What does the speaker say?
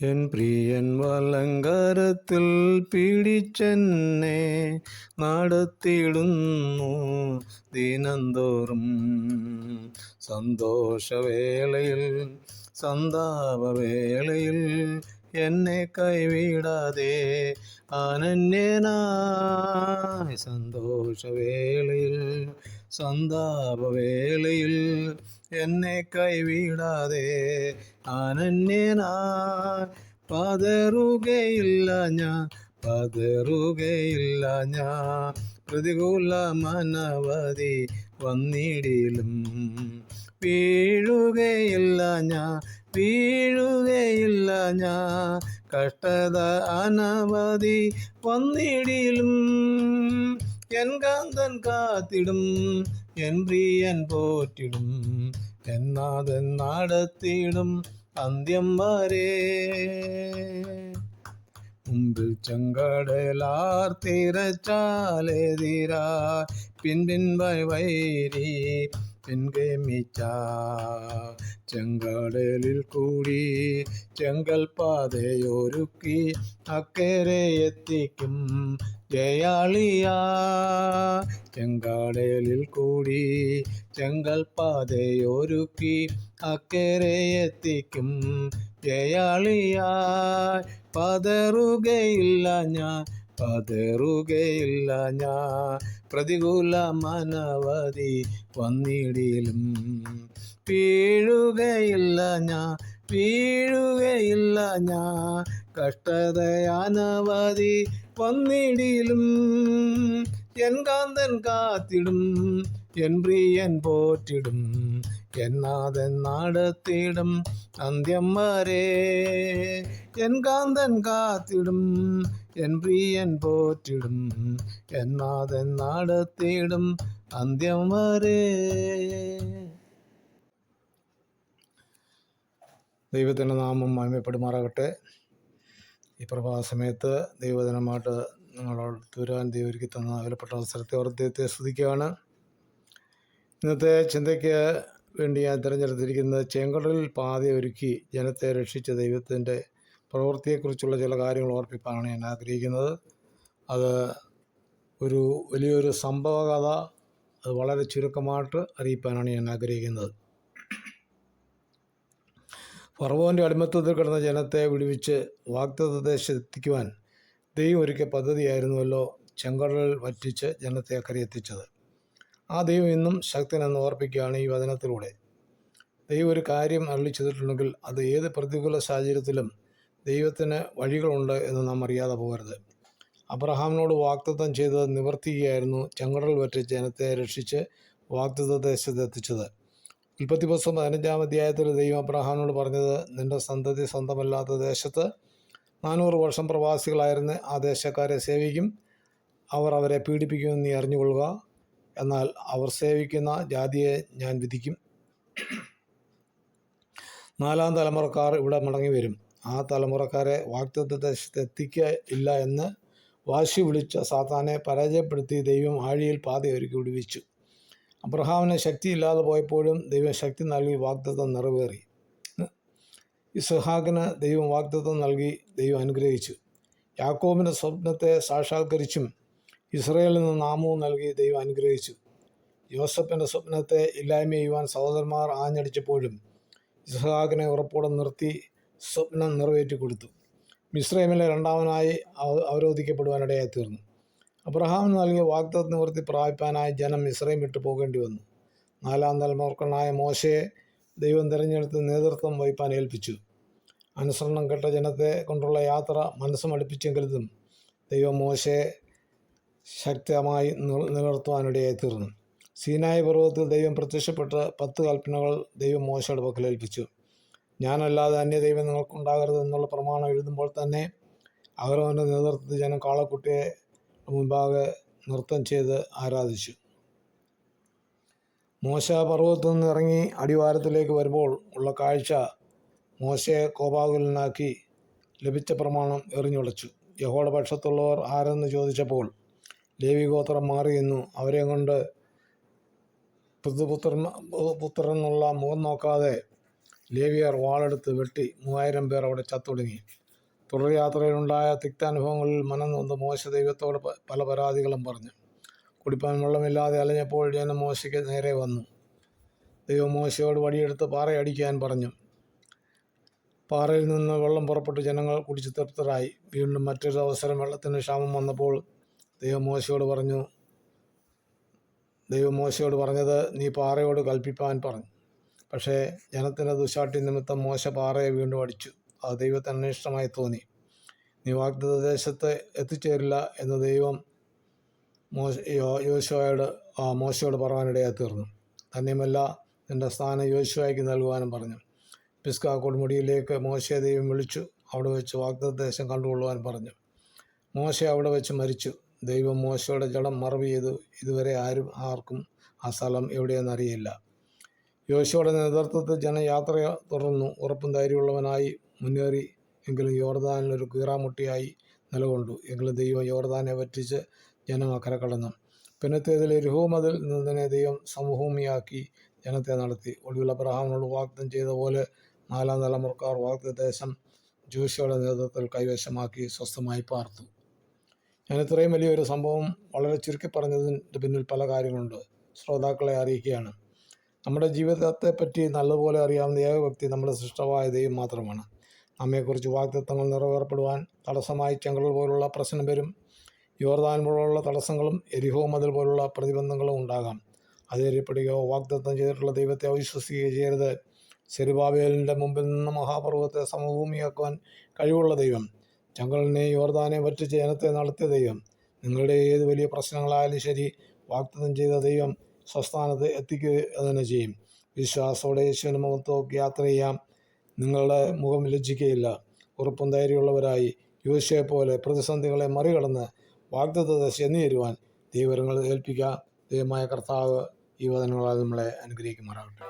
N പ്രിയൻ വലങ്കാരത്തിൽ പിടിച്ചെന്നെ നടത്തിയിടുന്നു. ദിനംതോറും സന്തോഷവേളയിൽ സന്താപവേളയിൽ എന്നെ കൈവിടാതെ അനന്യനായി സന്തോഷവേളയിൽ സന്താപവേളയിൽ എന്നെ കൈവിടാതെ അനന്യനായി പതറുകയില്ല ഞാൻ പതറുകയില്ല ഞാൻ. പ്രതികൂല മനവതി വന്നിടിലും. വീഴുകയില്ല ഞാൻ വീഴുകയില്ല ഞാൻ. കഷ്ടത അനവധി വന്നിടിലും. എൻ കാന്തൻ കാത്തിടും എൻ പ്രിയൻ പോറ്റിടും എന്നാഥൻ നടത്തിയിടും അന്ത്യം വരെ മുമ്പിൽ ചെങ്കടലാർ തിരച്ചാലെതിരാ പിൻപിൻ വൈരി പിൻഗമിച്ച ചെങ്കടലിൽ കൂടി ചെങ്കൽ പാതയൊരുക്കി അക്കരെ എത്തിക്കും ജയാളിയ. ചെങ്കടലിൽ കൂടി ചെങ്കൽ പാതയൊരുക്കി അക്കരെ എത്തിക്കും ജയാളിയ. പതറുകയില്ല ഞാൻ പതറുകയില്ല ഞാൻ. പ്രതികൂല മനവധി വന്നിടിലും. വീഴുകയില്ല ഞാൻ. വീഴുകയില്ല ഞാൻ. കഷ്ടതയാനവധി വന്നിടിലും. എൻ കാന്തൻ കാത്തിടും. എൻ പ്രിയൻ പോറ്റിടും എന്നാഥൻ നാടത്തിടും അന്ത്യം വരെ. എൻ കാന്തൻ കാത്തിടും എൻ പ്രിയൻ പോറ്റിടും എന്നാഥൻ നാടത്തിടും അന്ത്യം വരെ. ദൈവത്തിന്റെ നാമം മഹിമപ്പെടുമാറാകട്ടെ. ഈ പ്രഭാത സമയത്ത് ദൈവദിനമായിട്ട് നിങ്ങളോട് തുരാൻ ദൈവരിക്കി തന്ന വിലപ്പെട്ട അവസരത്തെ ഓർത്ത് ദൈവത്തെ സ്തുതിക്കുകയാണ്. ഇന്നത്തെ ചിന്തയ്ക്ക് വേണ്ടി ഞാൻ തിരഞ്ഞെടുത്തിരിക്കുന്നത് ചെങ്കടലിൽ പാതി ഒരുക്കി ജനത്തെ രക്ഷിച്ച ദൈവത്തിന്റെ പ്രവൃത്തിയെക്കുറിച്ചുള്ള ചില കാര്യങ്ങൾ ഓർപ്പിക്കാനാണ് ഞാൻ ആഗ്രഹിക്കുന്നത്. അത് ഒരു വലിയൊരു സംഭവകഥ അത് വളരെ ചുരുക്കമായിട്ട് അറിയിപ്പാനാണ് ഞാൻ ആഗ്രഹിക്കുന്നത്. ഫറവോന്റെ അടിമത്വത്തിൽ കിടന്ന ജനത്തെ വിടുവിച്ച് വാഗ്ദത്ത ദേശത്തെത്തിക്കുവാൻ ദൈവം ഒരുക്കിയ പദ്ധതിയായിരുന്നുവല്ലോ ചെങ്കടൽ വറ്റിച്ച് ജനത്തെ അക്കരെ എത്തിച്ചത് ആ ദൈവം ഇന്നും ശക്തനെന്ന് ഓർപ്പിക്കുകയാണ് ഈ വചനത്തിലൂടെ. ദൈവം ഒരു കാര്യം അരളി ചെയ്തിട്ടുണ്ടെങ്കിൽ അത് ഏത് പ്രതികൂല സാഹചര്യത്തിലും ദൈവത്തിന് വഴികളുണ്ട് എന്ന് നാം അറിയാതെ പോകരുത്. അബ്രഹാമിനോട് വാക്തത്വം ചെയ്തത് നിവർത്തിക്കുകയായിരുന്നു ചങ്ങടൽ വറ്റിച്ച് ജനത്തെ രക്ഷിച്ച് വാക്തത്വ ദേശത്ത് എത്തിച്ചത് ഉൽപ്പത്തി പുസ്തകം പതിനഞ്ചാം അധ്യായത്തിൽ ദൈവം അബ്രഹാമിനോട് പറഞ്ഞത് നിന്റെ സന്തതി സ്വന്തമല്ലാത്ത ദേശത്ത് നാനൂറ് വർഷം പ്രവാസികളായിരുന്ന ആ ദേശക്കാരെ സേവിക്കും. അവർ അവരെ പീഡിപ്പിക്കുമെന്ന് നീ അറിഞ്ഞുകൊള്ളുക. എന്നാൽ അവർ സേവിക്കുന്ന ജാതിയെ ഞാൻ വിധിക്കും. നാലാം തലമുറക്കാർ ഇവിടെ മടങ്ങി വരും. ആ തലമുറക്കാരെ വാഗ്ദത്ത ദേശത്ത് എത്തിക്കുക ഇല്ല എന്ന് വാശി വിളിച്ച സാത്താനെ പരാജയപ്പെടുത്തി ദൈവം ആഴിയിൽ പാതയൊരുക്കി വിടുവിച്ചു. അബ്രഹാമിന് ശക്തിയില്ലാതെ പോയപ്പോഴും ദൈവം ശക്തി നൽകി വാഗ്ദത്തം നിറവേറി. ഇസ്ഹാക്കിന് ദൈവം വാഗ്ദത്തം നൽകി ദൈവം അനുഗ്രഹിച്ചു. യാക്കോബിന്റെ സ്വപ്നത്തെ സാക്ഷാത്കരിച്ചും ഇസ്രയേലിൽ നിന്ന് നാമവും നൽകി ദൈവം അനുഗ്രഹിച്ചു. യോസഫിന്റെ സ്വപ്നത്തെ ഇല്ലായ്മ ചെയ്യുവാൻ സഹോദരന്മാർ ആഞ്ഞടിച്ചപ്പോഴും ഇസ്ഹാഖിനെ ഉറപ്പോടെ നിർത്തി സ്വപ്നം നിറവേറ്റി കൊടുത്തു മിശ്രൈമിലെ രണ്ടാമനായി അവ- അവരോധിക്കപ്പെടുവാനിടയായി തീർന്നു. അബ്രഹാമിന് നൽകിയ വാഗ്ദത്ത് നിവൃത്തി പ്രാപിപ്പാനായി ജനം ഇസ്രൈം വിട്ടു പോകേണ്ടി വന്നു. നാലാം തലമുറക്കനായ മോശയെ ദൈവം തിരഞ്ഞെടുത്ത് നേതൃത്വം വഹിപ്പാൻ ഏൽപ്പിച്ചു. അനുസരണം കെട്ട ജനത്തെ കൊണ്ടുള്ള യാത്ര മനസ്സും അടുപ്പിച്ചെങ്കിലും ദൈവം മോശയെ ശക്തമായി നിർ- നിലനിർത്തുവാനിടയായി തീർന്നു. സീനായി പർവതത്തിൽ ദൈവം പ്രത്യക്ഷപ്പെട്ട് പത്ത് കൽപ്പനകൾ ദൈവം മോശയുടെ പക്കൽ ഏൽപ്പിച്ചു. ഞാനല്ലാതെ അന്യ ദൈവം നിങ്ങൾക്കുണ്ടാകരുത് എന്നുള്ള പ്രമാണം എഴുതുമ്പോൾ തന്നെ അവരവന്റെ നേതൃത്വത്തിൽ ജനം കാളക്കുട്ടിയെ മുൻപാകെ നൃത്തം ചെയ്ത് ആരാധിച്ചു. മോശ പർവതത്തിൽ നിന്ന് ഇറങ്ങി അടിവാരത്തിലേക്ക് വരുമ്പോൾ ഉള്ള കാഴ്ച മോശയെ കോപാകുലനാക്കി ലഭിച്ച പ്രമാണം എറിഞ്ഞുടച്ചു യഹോയുടെ പക്ഷത്തുള്ളവർ ആരെന്ന് ചോദിച്ചപ്പോൾ ലേവി ഗോത്രം മാറിയെന്നു അവരെ കൊണ്ട് പുതുപുത്രൻ പുത്രൻ എന്നുള്ള മുഖം നോക്കാതെ ലേവിയർ വാളെടുത്ത് വെട്ടി മൂവായിരം പേർ അവിടെ ചത്തൊടുങ്ങി. തുടർ യാത്രയിലുണ്ടായ തിക്താനുഭവങ്ങളിൽ മനം നൊന്ന് മോശ ദൈവത്തോട് പല പരാതികളും പറഞ്ഞു. കുടിപ്പാൻ വെള്ളമില്ലാതെ അലഞ്ഞപ്പോൾ ജനം മോശയ്ക്ക് നേരെ വന്നു. ദൈവം മോശയോട് വടിയെടുത്ത് പാറയടിക്കാൻ പറഞ്ഞു. പാറയിൽ നിന്ന് വെള്ളം പുറപ്പെട്ട് ജനങ്ങൾ കുടിച്ച് തൃപ്തരായി. വീണ്ടും മറ്റൊരു അവസരം വെള്ളത്തിന് ക്ഷാമം വന്നപ്പോൾ ദൈവം മോശയോട് പറഞ്ഞു ദൈവം മോശയോട് പറഞ്ഞത് നീ പാറയോട് കൽപ്പിപ്പാൻ പറഞ്ഞു. പക്ഷേ ജനത്തിന്റെ ദുശാട്ടി നിമിത്തം മോശ പാറയെ വീണ്ടും അടിച്ചു. അത് ദൈവത്തിന് അന്വേഷണമായി തോന്നി. നീ വാഗ്ദത്ത ദേശത്ത് എത്തിച്ചേരില്ല എന്ന് ദൈവം മോശ ആ മോശയോട് പറയാനിടയായി തീർന്നു. തന്നെയുമല്ല നിന്റെ സ്ഥാനം യോശുവയ്ക്ക് നൽകുവാനും പറഞ്ഞു. പിസ്ക കൊടുമുടിയിലേക്ക് മോശയെ ദൈവം വിളിച്ചു അവിടെ വെച്ച് വാഗ്ദത്ത ദേശം കണ്ടുകൊള്ളുവാൻ പറഞ്ഞു. മോശ അവിടെ വെച്ച് മരിച്ചു. ദൈവം മോശയുടെ ജടം മറവ് ചെയ്തു. ഇതുവരെ ആരും ആർക്കും ആ സ്ഥലം എവിടെയെന്ന് അറിയില്ല. യോശുവയുടെ നേതൃത്വത്തിൽ ജനയാത്ര തുടർന്നു. ഉറപ്പും ധൈര്യമുള്ളവനായി മുന്നേറി എങ്കിലും യോർദാനിൽ ഒരു കീറാമുട്ടിയായി നിലകൊണ്ടു. എങ്കിലും ദൈവം യോർദാനെ വറ്റിച്ച് ജനം അക്കരെ കടന്നു. പിന്നത്തേതിൽ രുഹൂമതിൽ നിന്നതിനെ ദൈവം സമഭൂമിയാക്കി ജനത്തെ നടത്തി. ഒടുവിൽ അബ്രഹാമിനോട് വാഗ്ദം ചെയ്ത പോലെ നാലാം തലമുറക്കാർ വാഗ്ദേശം ദേശം ജോഷിയുടെ നേതൃത്വത്തിൽ കൈവശമാക്കി സ്വസ്ഥമായി പാർത്തു. ഞാൻ ഇത്രയും വലിയൊരു സംഭവം വളരെ ചുരുക്കി പറഞ്ഞതിന്റെ പിന്നിൽ പല കാര്യങ്ങളുണ്ട്. ശ്രോതാക്കളെ അറിയിക്കുകയാണ്. നമ്മുടെ ജീവിതത്തെ ജീവിതത്തെപ്പറ്റി നല്ലപോലെ അറിയാവുന്ന ഏക വ്യക്തി നമ്മുടെ സൃഷ്ടമായ ദൈവം മാത്രമാണ്. നമ്മെക്കുറിച്ച് വാഗ്ദത്തങ്ങൾ നിറവേറപ്പെടുവാൻ തടസ്സമായി ചെങ്കടൽ പോലുള്ള പ്രശ്നം വരും. യോർദാൻ പോലുള്ള തടസ്സങ്ങളും എരിഹോ മതിൽ പോലുള്ള പ്രതിബന്ധങ്ങളും ഉണ്ടാകാം. അതേറിയപ്പെടുകയോ വാഗ്ദത്തം ചെയ്തിട്ടുള്ള ദൈവത്തെ അവിശ്വസിക്കുകയോ ചെയ്യരുത്. സെരുബാബേലിന്റെ മുമ്പിൽ നിന്ന് മഹാപർവത്തെ സമഭൂമിയാക്കുവാൻ കഴിവുള്ള ദൈവം. ചങ്കലിനെ യോർദാനെ മറ്റു ജനത്തെ നടത്തിയ ദൈവം. നിങ്ങളുടെ ഏത് വലിയ പ്രശ്നങ്ങളായാലും ശരി വാഗ്ദത്തം ചെയ്ത ദൈവം സ്വസ്ഥാനത്ത് എത്തിക്കുക തന്നെ ചെയ്യും. വിശ്വാസത്തോടെ യേശുവിന് മുഖത്തോക്ക് യാത്ര ചെയ്യാം. നിങ്ങളുടെ മുഖം ലജ്ജിക്കുകയില്ല ഉറപ്പും ധൈര്യമുള്ളവരായി യോശയെ പോലെ പ്രതിസന്ധികളെ മറികടന്ന് വാഗ്ദത്ത ചെന്നു തരുവാൻ ദൈവങ്ങൾ ഏൽപ്പിക്കുക ദൈവമായ കർത്താവ് ഈ വചനങ്ങളാൽ നമ്മളെ അനുഗ്രഹിക്കുമാറാകട്ടെ.